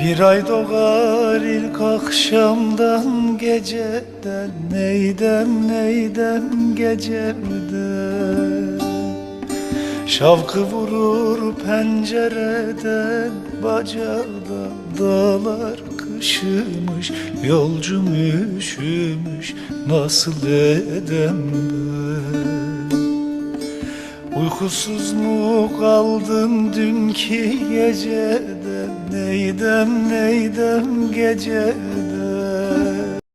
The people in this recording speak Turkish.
Bir ay doğar ilk akşamdan geceden Neydem neydem gecemden Şavkı vurur pencereden Bacadan dağlar kışımış Yolcum üşümüş nasıl edem ben Uykusuz mu kaldın dünkü geceden Neydem neydem geceden